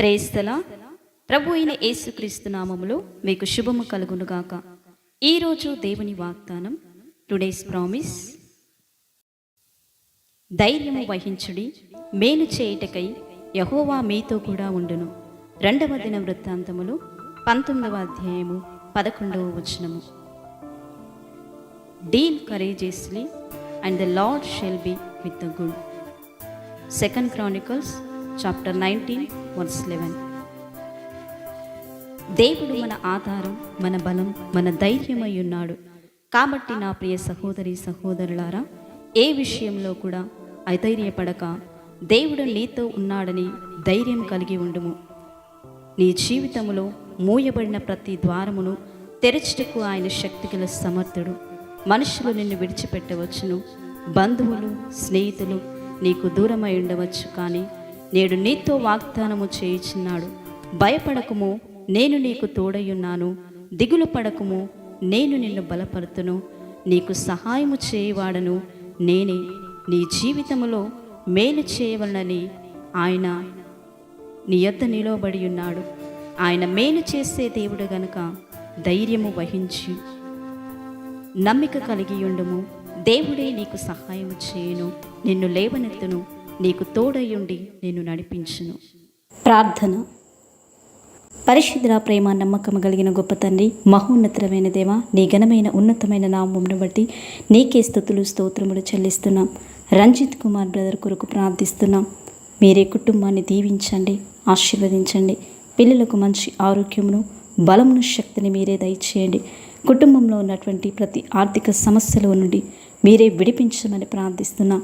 ప్రేస్తల ప్రభు అయిన యేసుక్రీస్తు నామములో మీకు శుభము కలుగునుగాక. ఈరోజు దేవుని వాగ్దానం టుడేస్ ప్రామిస్. ధైర్యము వహించుడి మేలు చేయుటకై యహోవా మీతో కూడా ఉండును. రెండవ దిన వృత్తాంతములు పంతొమ్మిదవ అధ్యాయము పదకొండవ వచనము. Deal courageously and the Lord shall be with the good. Second Chronicles chapter nineteen verse eleven దేవుడు మన ఆధారం మన బలం మన ధైర్యమై ఉన్నాడు. కాబట్టి నా ప్రియ సహోదరి సహోదరులారా ఏ విషయంలో కూడా అధైర్యపడక దేవుడు నీతో ఉన్నాడని ధైర్యం కలిగి ఉండుము. నీ జీవితంలో మూయబడిన ప్రతి ద్వారమును తెరచుటకు ఆయన శక్తిగల సమర్థుడు. మనుషులు నిన్ను విడిచిపెట్టవచ్చును. బంధువులు స్నేహితులు నీకు దూరమై ఉండవచ్చు కానీ నేడు నీతో వాగ్దానము చేయుచున్నాడు. భయపడకుము నేను నీకు తోడయున్నాను దిగులు పడకుము నేను నిన్ను బలపరుతును. నీకు సహాయము చేయవాడను నేనే. నీ జీవితములో మేలు చేయవలనని ఆయన నీ యొద్ద నిలవబడి ఉన్నాడు ఆయన మేలు చేసే దేవుడు గనుక ధైర్యము వహించి నమ్మిక కలిగి ఉండుము దేవుడే నీకు సహాయము చేయను. నిన్ను లేవనెత్తును. నీకు తోడయ్యుండి నేను నడిపించును. ప్రార్థన. పరిశుద్ధ ప్రేమ నమ్మకం కలిగిన గొప్ప తండ్రి మహోన్నతమైన దేవ నీ ఘనమైన ఉన్నతమైన నామమును బట్టి నీకే స్థుతులు స్తోత్రములు చెల్లిస్తున్నాం. రంజిత్ కుమార్ బ్రదర్ కొరకు ప్రార్థిస్తున్నాం. మీరే కుటుంబాన్ని దీవించండి ఆశీర్వదించండి. పిల్లలకు మంచి ఆరోగ్యమును బలమును శక్తిని మీరే దయచేయండి. కుటుంబంలో ఉన్నటువంటి ప్రతి ఆర్థిక సమస్యల నుండి మీరే విడిపించమని ప్రార్థిస్తున్నాం.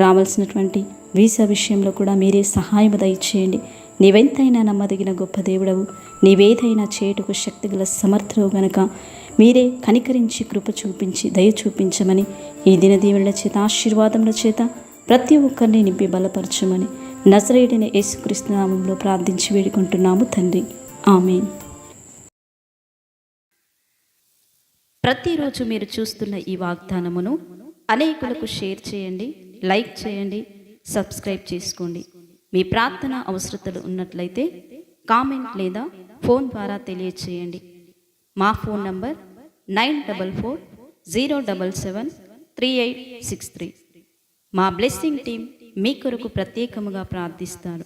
రావాల్సినటువంటి వీసా విషయంలో కూడా మీరే సహాయం దయచేయండి. నీవెంతైనా నమ్మదగిన గొప్ప దేవుడవు. నీవేదైనా చేయుటకు శక్తిగల సమర్థువు గనక మీరే కనికరించి కృప చూపించి దయ చూపించమని ఈ దిన చేత ఆశీర్వాదముల చేత ప్రతి ఒక్కరిని నింపి బలపరచమని నజరేడిన యేసుక్రీస్తు నామంలో ప్రార్థించి వేడుకుంటున్నాము తండ్రి. ఆమె ప్రతిరోజు మీరు చూస్తున్న ఈ వాగ్దానమును అనేకులకు షేర్ చేయండి. లైక్ చేయండి సబ్స్క్రైబ్ చేసుకోండి. మీ ప్రార్థన అవసరతలు ఉన్నట్లయితే కామెంట్ లేదా ఫోన్ ద్వారా తెలియచేయండి. మా phone number nine double four zero double seven three eight six three. మా బ్లెస్సింగ్ టీం మీ కొరకు ప్రత్యేకముగా ప్రార్థిస్తారు.